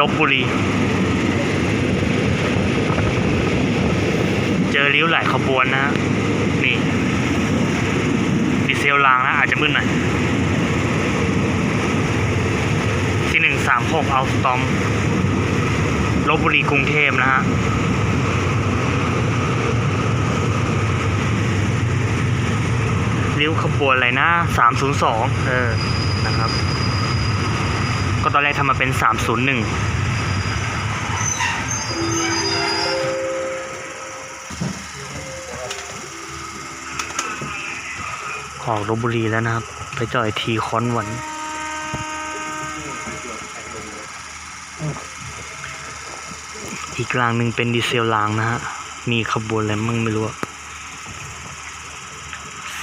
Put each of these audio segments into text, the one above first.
ลบบุรี เจอริ้วหลายขบวนนะฮะนี่ดีเซลรางนะ อาจจะมืดหน่อยที่หนึ่งสามหกเอาสตอมลบบุรีกรุงเทพนะฮะริ้วขบวนอะไรนะสามศูนย์สองเออ นะครับ ก็ตอนแรกทำมาเป็นสามศูนย์หนึ่งออกลบบุรีแล้วนะครับ ไปจอยทีคอนวัน อีกรางหนึ่งเป็นดีเซลรางนะฮะ มีขบวนอะไรมั่งไม่รู้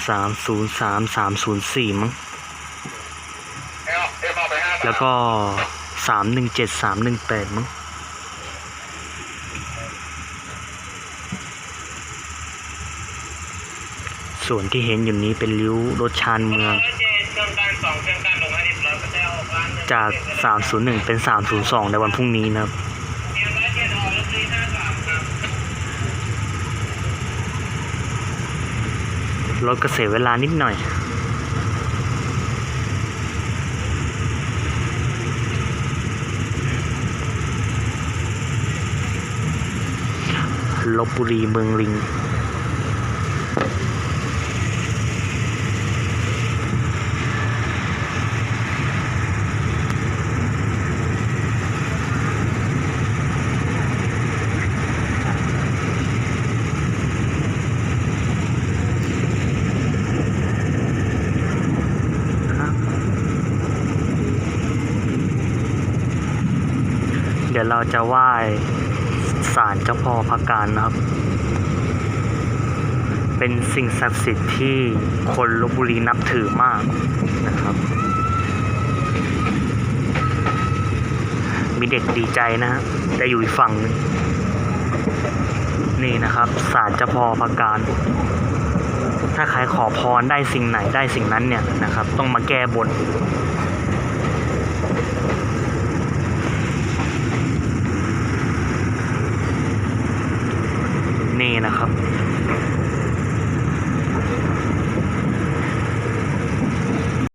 สามศูนย์สามสามศูนย์สี่มั้ง แล้วก็สามหนึ่งเจ็ดสามหนึ่งแปดมั้งส่วนที่เห็นอยู่นี้เป็นริ้วรถชานเมือง จาก 301 เป็น 302 ในวันพรุ่งนี้นะครับ รถก็เสียเวลานิดหน่อย ลบบุรีเมืองลิง เดี๋ยวเราจะไหว้ ศาลเจ้าพ่อพระการนะครับ เป็นสิ่งศักดิ์สิทธิ์ที่คนลบบุรีนับถือมากนะครับ มีเด็กดีใจนะฮะได้อยู่อีกฝั่งนึงนี่นะครับศาลเจ้าพ่อพระการ ถ้าใครขอพรได้สิ่งไหนได้สิ่งนั้นเนี่ยนะครับ ต้องมาแก้บน นะครับ